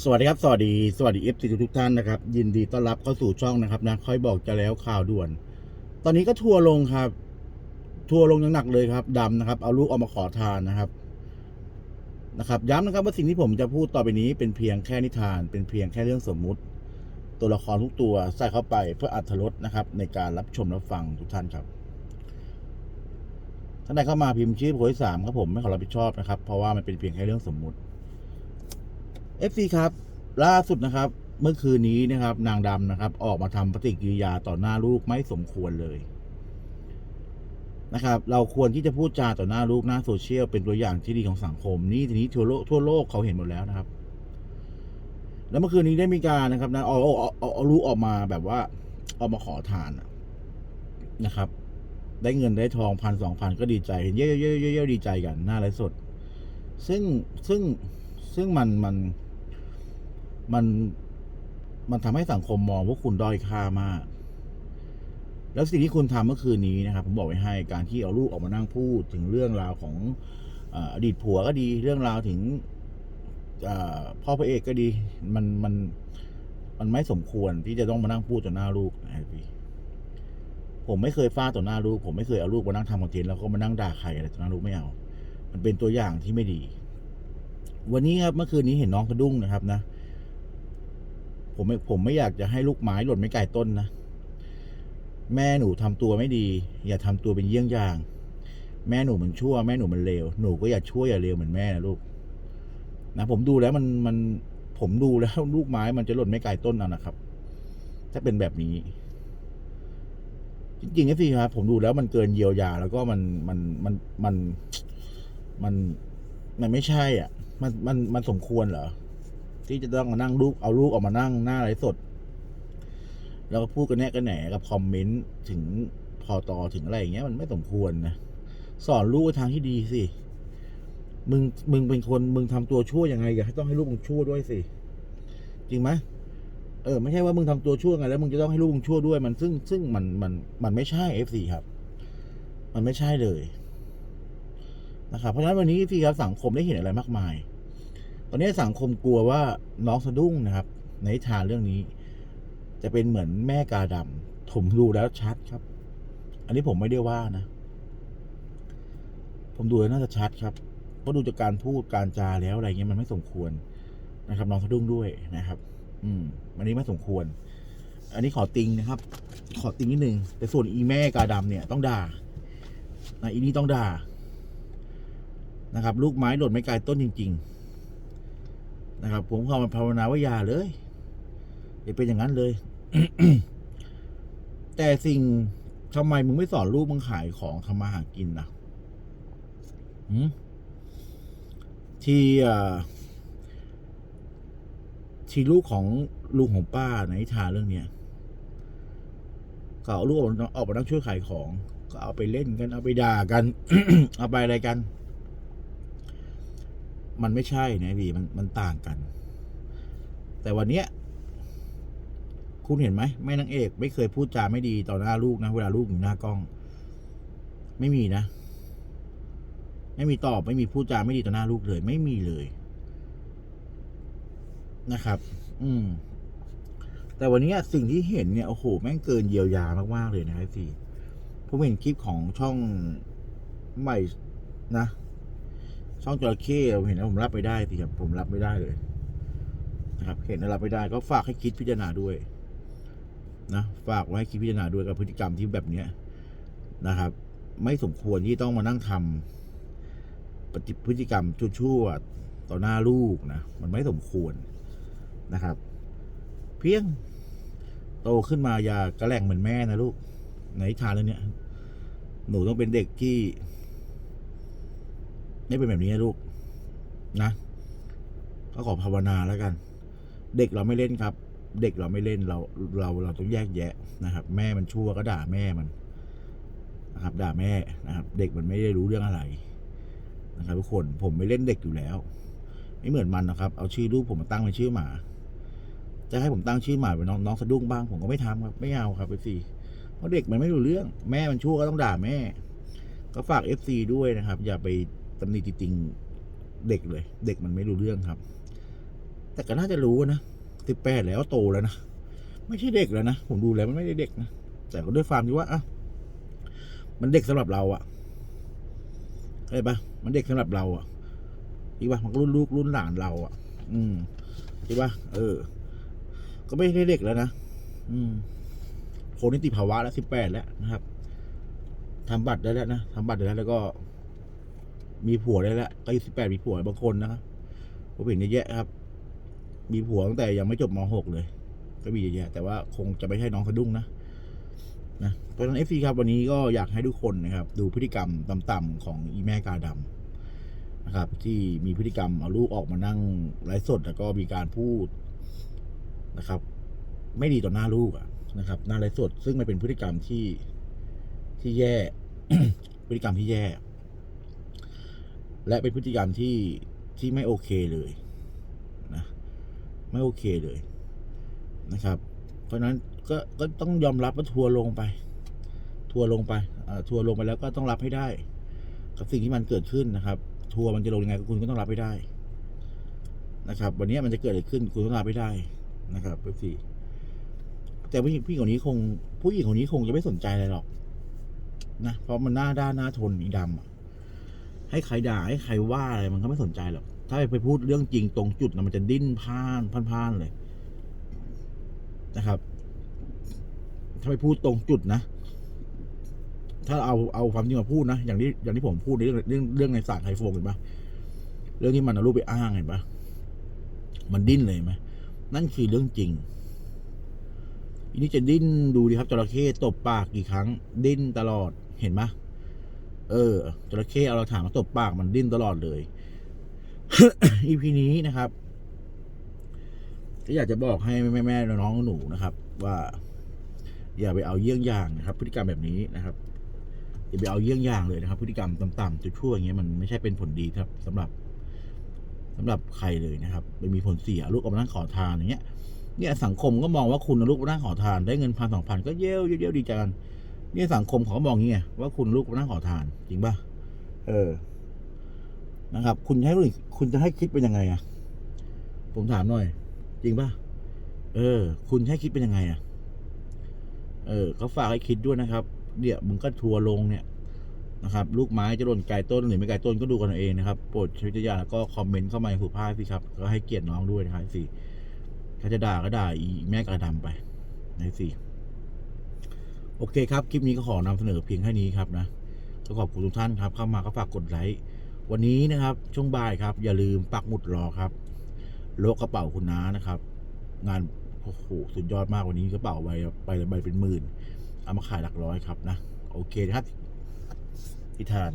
สวัสดีครับ สวัสดีสวัสดีเอฟซีทุกท่านนะครับ ยินดีต้อนรับเข้าสู่ช่องนะครับนะค่อยบอกจะแล้วข่าวด่วน ตอนนี้ก็ทัวร์ลงครับ ทัวร์ลงอย่างหนักเลยครับดำนะครับ เอาลูกออกมาขอทานนะครับ นะครับ ย้ำนะครับว่าสิ่งที่ผมจะพูดต่อไปนี้เป็นเพียงแค่นิทาน เป็นเพียงแค่เรื่องสมมุติ ตัวละครทุกตัวใส่เข้าไปเพื่ออัธรสนะครับ ในการรับชมรับฟังทุกท่านครับท่านใดเข้ามาพิมพ์ชื่อโพยสามครับผมไม่ขอรับผิดชอบนะครับ เพราะว่ามันเป็นเพียงแค่เรื่องสมมุติ FC ครับ ล่าสุดนะครับ เมื่อคืนนี้นะครับ นางดำนะครับ ออกมาทำปฏิกิริยาต่อหน้าลูกไม่สมควรเลยนะครับ เราควรที่จะพูดจาต่อหน้าลูกหน้าโซเชียลเป็นตัวอย่างที่ดีของสังคม นี่ทีนี้ทั่วโลกทั่วโลกเขาเห็นหมดแล้วนะครับ แล้วเมื่อคืนนี้ได้มีการนะครับนะเอาเอาเอาเอาลูกออกมาแบบว่าออกมาขอทานนะครับ ได้เงินได้ทองพันสองพันก็ดีใจเห็นเยอะๆเยอะๆเยอะๆดีใจกันหน้าไลฟ์สด ซึ่งซึ่งซึ่งมันมัน มันมันทำให้สังคมมองว่าคุณด้อยค่ามาก แล้วสิ่งที่คุณทำเมื่อคืนนี้นะครับ ผมบอกไว้ให้การที่เอาลูกออกมานั่งพูดถึงเรื่องราวของอดีตผัวก็ดี เรื่องราวถึงพ่อพระเอกก็ดี มันมันมันไม่สมควรที่จะต้องมานั่งพูดต่อหน้าลูกนะพี่ผมไม่เคยฟาดต่อหน้าลูก ผมไม่เคยเอาลูกมานั่งทำคอนเทนต์แล้วก็มานั่งด่าใครอะไรต่อหน้าลูกไม่เอา มันเป็นตัวอย่างที่ไม่ดี วันนี้ครับเมื่อคืนนี้เห็นน้องกระดุ้งนะครับนะ ผมไม่ผมไม่อยากจะให้ลูกไม้หล่นไม่ไกลต้นนะ แม่หนูทำตัวไม่ดี อย่าทำตัวเป็นเยี่ยงอย่าง แม่หนูมันชั่ว แม่หนูมันเลวหนูก็อย่าชั่วอย่าเลวเหมือนแม่นะลูกนะผมดูแล้วมันมันผมดูแล้วลูกไม้มันจะหล่นไม่ไกลต้นเอานะครับ ถ้าเป็นแบบนี้ จริงๆนะสิครับผมดูแล้วมันเกินเยียวยา แล้วก็มันมันมันมันมันมันไม่ใช่ อะ มันมันมันสมควรเหรอ ที่จะต้องมานั่งลูกเอาลูกออกมานั่งหน้าไลฟ์สด แล้วก็พูดกันแน่กันแหนกับคอมเมนต์ถึงพอตอถึงอะไรอย่างเงี้ย มันไม่สมควรนะสอนลูกทางที่ดีสิมึงมึงเป็นคนมึงทำตัวชั่วยังไงอย่าให้ต้องให้ลูกมึงชั่วด้วยสิจริงไหมเออไม่ใช่ว่ามึงทำตัวชั่วไงแล้วมึงจะต้องให้ลูกมึงชั่วด้วย มันซึ่งซึ่งมันมันมันไม่ใช่เอฟซีครับ มันไม่ใช่เลยนะครับเพราะฉะนั้นวันนี้พี่ครับสังคมได้เห็นอะไรมากมาย ตอนนี้สังคมกลัวว่าน้องสะดุ้งนะครับ ในทานเรื่องนี้ จะเป็นเหมือนแม่กาดำผมดูแล้วชัดครับ อันนี้ผมไม่ได้ว่านะ ผมดูแล้วน่าจะชัดครับเพราะดูจากการพูดการจาแล้วอะไรเงี้ยมันไม่สมควรนะครับ น้องสะดุ้งด้วยนะครับ อืมอันนี้ไม่สมควร อันนี้ขอติงนะครับ ขอติงนิดนึงแต่ส่วนอีแม่กาดำเนี่ยต้องด่านะอีนี่ต้องด่านะครับ ลูกไม้หล่นไม่ไกลต้นจริง ๆ นะครับ ผมเขอมาภาวนาว่าอย่าเลยอย่าเป็นอย่างนั้นเลย แต่สิ่งทำไมมึงไม่สอนลูกมึงขายของทำมาหากินนะที่ที่ลูกของลุงของป้าในนิทาเรื่องเนี้ยก็เอาลูกออกมาออกมานั่งช่วยขายของ ก็เอาไปเล่นกัน เอาไปด่ากัน เอาไปอะไรกัน มันไม่ใช่นะพี่มันมันต่างกัน แต่วันเนี้ยคุณเห็นไหมแม่นางเอก ไม่เคยพูดจาไม่ดีต่อหน้าลูกนะ เวลาลูกอยู่หน้ากล้อง ไม่มีนะ ไม่มีตอบไม่มีพูดจาไม่ดีต่อหน้าลูกเลย ไม่มีเลย นะครับ อืม แต่วันนี้สิ่งที่เห็นเนี่ยโอ้โหแม่งเกินเยียวยามากๆเลยนะครับพี่ผมเห็นคลิปของช่องใหม่นะ ช่องจระเข้ผมเห็นแล้วผมรับไม่ได้สิครับผมรับไม่ได้เลยนะครับ เห็นแล้วรับไม่ได้ก็ฝากให้คิดพิจารณาด้วย นะฝากไว้ให้คิดพิจารณาด้วยกับพฤติกรรมที่แบบเนี้ยนะครับ ไม่สมควรที่ต้องมานั่งทำปฏิพฤติกรรมชั่วๆต่อหน้าลูกนะมันไม่สมควรนะครับ เพียงโตขึ้นมาอย่ากระแหลงเหมือนแม่นะลูกในนิทานเรื่องเนี้ยหนูต้องเป็นเด็กที่ ไม่เป็นแบบนี้นะลูกนะ ก็ขอภาวนาแล้วกัน เด็กเราไม่เล่นครับ เด็กเราไม่เล่นเราเราเราต้องแยกแยะนะครับ แม่มันชั่วก็ด่าแม่มันนะครับ ด่าแม่นะครับ เด็กมันไม่ได้รู้เรื่องอะไรนะครับทุกคนผมไม่เล่นเด็กอยู่แล้ว ไม่เหมือนมันนะครับ เอาชื่อลูกผมมาตั้งเป็นชื่อหมา จะให้ผมตั้งชื่อหมาเป็นน้องน้องสะดุ้งบ้างผมก็ไม่ทำครับ ไม่เอาครับไปสิเพราะเด็กมันไม่รู้เรื่อง แม่มันชั่วก็ต้องด่าแม่ ก็ฝากเอฟซีด้วยนะครับ อย่าไป ตำหนิติติงเด็กเลย เด็กมันไม่รู้เรื่องครับ แต่ก็น่าจะรู้นะสิบแปดแล้วโตแล้วนะไม่ใช่เด็กแล้วนะผมดูแล้วมันไม่ได้เด็กนะแต่ก็ด้วยความที่ว่าอะมันเด็กสำหรับเราอะเข้าใจปะมันเด็กสำหรับเราอะที่ว่ามันรุ่นลูกรุ่นหลานเราอะอืมที่ว่าเออ ก็ไม่ใช่เด็กแล้วนะอืมคนนิติภาวะแล้วสิบแปดแล้วนะครับทำบัตรได้แล้วนะทำบัตรได้แล้วแล้วก็ มีผัวได้แล้วก็อายุสิบแปดมีผัวบางคนนะครับผมเห็นเยอะแยะครับ มีผัวตั้งแต่ยังไม่จบมหกเลย ก็มีเยอะแยะ แต่ว่าคงจะไม่ใช่น้องสะดุ้งนะนะเพราะฉะนั้นเอฟซีครับวันนี้ก็อยากให้ทุกคนนะครับ ดูพฤติกรรมต่ำๆของอีแม่กาดำนะครับ ที่มีพฤติกรรมเอาลูกออกมานั่งไลฟ์สดแล้วก็มีการพูดนะครับ ไม่ดีต่อหน้าลูกนะครับ หน้าไลฟ์สดซึ่งมันเป็นพฤติกรรมที่ที่แย่ พฤติกรรมที่แย่ และเป็นพฤติกรรมที่ที่ไม่โอเคเลยนะไม่โอเคเลยนะครับ เพราะนั้นก็ก็ต้องยอมรับว่าทัวร์ลงไป ทัวร์ลงไปทัวร์ลงไปแล้วก็ต้องรับให้ได้ กับสิ่งที่มันเกิดขึ้นนะครับ ทัวร์มันจะลงยังไงคุณก็ต้องรับให้ได้นะครับ วันนี้มันจะเกิดอะไรขึ้นคุณต้องรับให้ได้นะครับเพื่สี่แต่ผู้หญิงผู้หญิงคนนี้คง ผู้หญิงคนนี้คงจะไม่สนใจอะไรหรอกนะเพราะมันหน้าด้านหน้าทนอีดำอะ ให้ใครด่าให้ใครว่าอะไรมันก็ไม่สนใจหรอก ถ้าไปพูดเรื่องจริงตรงจุดนะมันจะดิ้นพ่านพ่านเลยนะครับ ถ้าไปพูดตรงจุดนะ ถ้าเอาเอาความจริงมาพูดนะ อย่างที่อย่างที่ผมพูดในเรื่องเรื่องเรื่องในศารไทยโฟงเห็นปะเรื่องที่มันเอารูปไปอ้างเห็นปะมันดิ้นเลยไหมนั่นคือเรื่องจริงอันนี้จะดิ้นดูดิครับจระเข้ตบปากกี่ครั้ง ดิ้นตลอดเห็นไหม เออจระเข้เอาเราถามมาตบปากมันดิ้นตลอดเลยอีพีนี้นะครับ ก็อยากจะบอกให้แม่แม่ๆน้องๆหนูนะครับ ว่า อย่าไปเอาเยี่ยงอย่างนะครับ พฤติกรรมแบบนี้นะครับอย่าไปเอาเยี่ยงอย่างเลยนะครับ พฤติกรรมต่ำๆชั่วๆอย่างเงี้ยมันไม่ใช่เป็นผลดีครับสำหรับสำหรับใครเลยนะครับมันมีผลเสียลูกออกมานั่งขอทานอย่างเงี้ยเนี่ยสังคมก็มองว่าคุณลูกมานั่งขอทานได้เงินพันสองพันก็เย้ยวเย้ยวดีใจกัน นี่ยสังคมเขาก็มองอย่างเงี้ยว่าคุณลูกมานั่งขอทาน จริงป่ะเออ นะครับ คุณให้ลูกคุณจะให้คิดเป็นยังไงอะผมถามหน่อย จริงป่ะเออ คุณให้คิดเป็นยังไงอะเออเขาฝากให้คิดด้วยนะครับเดี๋ยวมึงก็ทัวร์ลงเนี่ยนะครับ ลูกไม้จะหล่นไกลต้นหรือไม่ไกลต้นก็ดูกันเอาเองนะครับโปรดใช้วิจารณญาณแล้วก็คอมเมนต์เข้ามาในสุภาพสิครับ ก็ให้เกียรติน้องด้วยนะครับสิถ้าจะด่าก็ด่าอีแม่กระดำไปนะสิ โอเคครับ คลิปนี้ก็ขอนำเสนอเพียงแค่นี้ครับนะก็ขอบคุณทุกท่านครับ เข้ามาก็ฝากกดไลค์ วันนี้นะครับช่วงบ่ายครับ อย่าลืมปักหมุดรอครับโลกกระเป๋าคุณน้านะครับ งานโอ้โหสุดยอดมากวันนี้กระเป๋าใบใบลยใบเป็นหมื่น เอามาขายหลักร้อยครับนะ โอเคนะครับ พิธาน